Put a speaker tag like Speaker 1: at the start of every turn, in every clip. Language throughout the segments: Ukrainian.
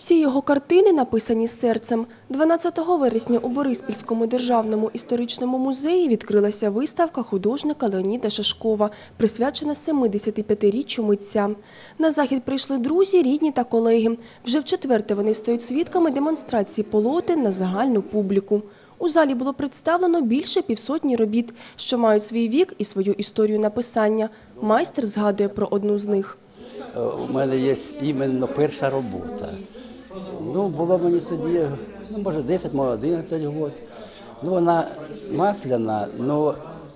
Speaker 1: Всі його картини написані серцем. 12 вересня у Бориспільському державному історичному музеї відкрилася виставка художника Леоніда Шашкова, присвячена 75-річчю митця. На захід прийшли друзі, рідні та колеги. Вже вчетверте вони стають свідками демонстрації полотен на загальну публіку. У залі було представлено більше півсотні робіт, що мають свій вік і свою історію написання. Майстер згадує про одну з них.
Speaker 2: Е, У мене є іменно перша робота. Ну, було мені тоді, ну, може, 10, може, 11 років. Ну, вона масляна, ну,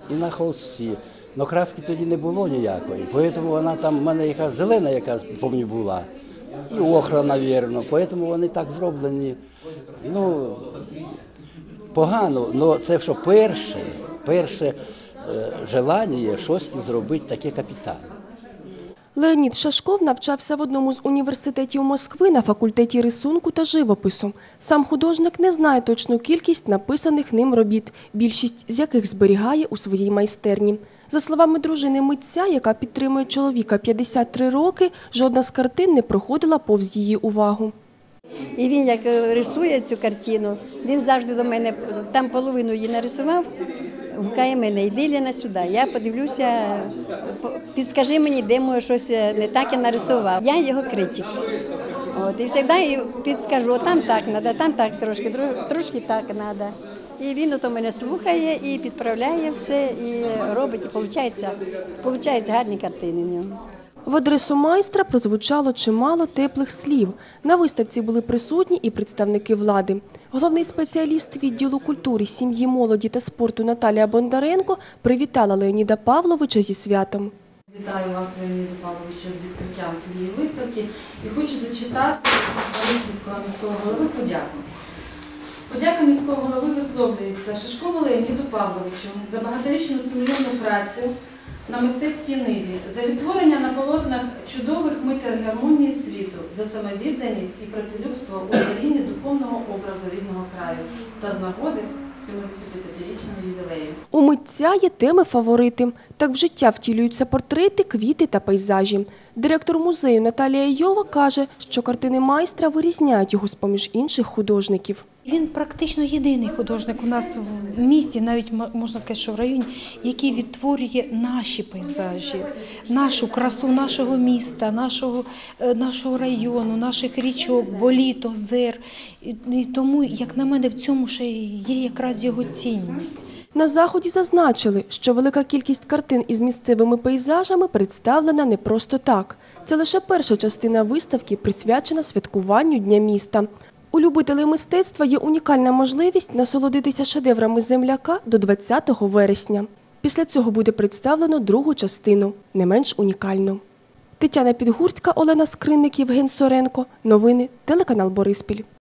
Speaker 2: і на холсті. Ну, краски тоді не було ніякої. Тому вона там, в мене якась зелена якась, пам'ятаю, була. І охра, мабуть. Тому вони так зроблені. Ну, погано, але це що перше, перше е, желання щось зробити таке капітальне.
Speaker 1: Леонід Шашков навчався в одному з університетів Москви на факультеті рисунку та живопису. Сам художник не знає точну кількість написаних ним робіт, більшість з яких зберігає у своїй майстерні. За словами дружини митця, яка підтримує чоловіка 53 роки, жодна з картин не проходила повз її увагу.
Speaker 3: І він як рисує цю картину, він завжди до мене там половину її нарисував, гукає мене, йди Ліна сюди. Я подивлюся, підскажи мені, де моє щось не так я нарисував. Я його критик. От, і завжди підскажу, там так треба, там так трошки, трошки так треба. І він ото мене слухає і підправляє все, і робить, і виходить, виходить гарні картини в нього.
Speaker 1: В адресу майстра прозвучало чимало теплих слів. На виставці були присутні і представники влади. Головний спеціаліст відділу культури, сім'ї, молоді та спорту Наталія Бондаренко привітала Леоніда Павловича зі святом.
Speaker 4: Вітаю вас, Леоніда Павловича, з відкриттям цієї виставки і хочу зачитати Бориспільського міського голови подяку. Подяка міського голови висловлюється Шишкову Леоніду Павловичу за багаторічну сумлінну працю на мистецькій ниві, за відтворення на полотнах чудових митер гармонії світу, за самовідданість і працелюбство у творінні духовного образу рідного краю та з нагоди 75-річного ювілею.
Speaker 1: У митця є теми фаворити. Так в життя втілюються портрети, квіти та пейзажі. Директор музею Наталія Йова каже, що картини майстра вирізняють його з-поміж інших художників.
Speaker 5: Він практично єдиний художник у нас в місті, навіть можна сказати, що в районі, який відтворює наші пейзажі, нашу красу нашого міста, нашого, е, нашого району, наших річок, боліт, озер. І тому, як на мене, в цьому ще є якраз його цінність.
Speaker 1: На заході зазначили, що велика кількість картин із місцевими пейзажами представлена не просто так. Це лише перша частина виставки, присвячена святкуванню Дня міста. У любителей мистецтва є унікальна можливість насолодитися шедеврами земляка до 20 вересня. Після цього буде представлено другу частину, не менш унікальну. Тетяна Підгурська, Олена Скринник, Євген Соренко. Новини, телеканал Бориспіль.